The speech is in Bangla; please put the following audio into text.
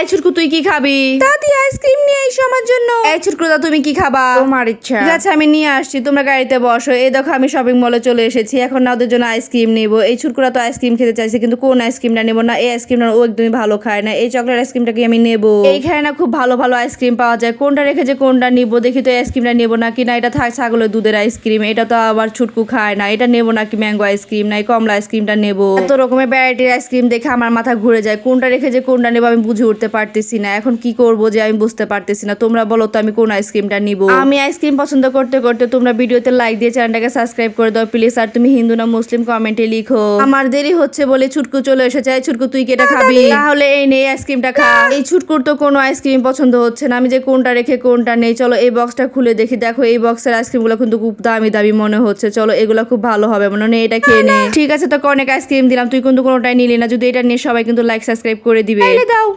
এই ছুটকু তুই কি খাবি? দাদি আইসক্রিম নিয়ে এসো আমার জন্য। এই ছুটকু দা তুমি কি খাবা? তোমার ইচ্ছা। ঠিক আছে আমি নিয়ে আসছি তোমরা গাড়িতে বসো। এই দেখো আমি শপিং মলে চলে এসেছি। এখন না ওদের জন্য আইসক্রিম নিবো। এই ছুটকুরা তো আইসক্রিম খেতে চাইছে কিন্তু কোন আইসক্রিমটা নেব না? এই আইসক্রিমটা ও একদমই ভালো খায় না। এই চকলেট আইসক্রিমটাকে আমি নেব? এইখানে না খুব ভালো ভালো আইসক্রিম পাওয়া যায়। কোনটা রেখে যে কোনটা নিবো দেখি তো আইসক্রিমটা নেব না কি না এটা থাক ছাগলের দুধের আইসক্রিম। এটা তো আবার ছুটকু খায় না। এটা নেব নাকি ম্যাঙ্গো আইসক্রিম? না কমলা আইসক্রিমটা নেব। এত রকমের ভ্যারাইটির আইসক্রিম দেখে আমার মাথা ঘুরে যায়। কোনটা রেখে যে কোনটা নেব আমি বুঝে উঠতে পারতেছি না। এখন কি করব যে আমি বুঝতে পারতেছি না। তোমরা বলো তো আমি কোন আইসক্রিমটা নিবো? আমি আইসক্রিম পছন্দ করতে করতে তোমরা ভিডিওতে লাইক দিয়ে চ্যানেলটাকে সাবস্ক্রাইব করে দাও। প্লিজ আর তুমি হিন্দু না মুসলিম কমেন্টে লিখো। আমার দেরি হচ্ছে বলে ছুটকু চলে এসেছে। ছুটকু তুই কেটে খাবি? তাহলে এই নেই আইসক্রিমটা খা। এই ছুটকুর তো কোনো আইসক্রিম পছন্দ হচ্ছে না। আমি যে কোনটা রেখে কোনটা নেই। চলো এই বক্সটা খুলে দেখি। দেখো এই বক্সের আইসক্রিমগুলো কিন্তু খুব দামি দামি মনে হচ্ছে। চলো এগুলো খুব ভালো হবে। মনে হয় এটা খেয়ে নে। ঠিক আছে তোকে অনেক আইসক্রিম দিলাম। তুই কিন্তু কোনোটাই নিলি না। যদি এটা নিয়ে সবাই কিন্তু লাইক সাবস্ক্রাইব করে দিবে। দাও।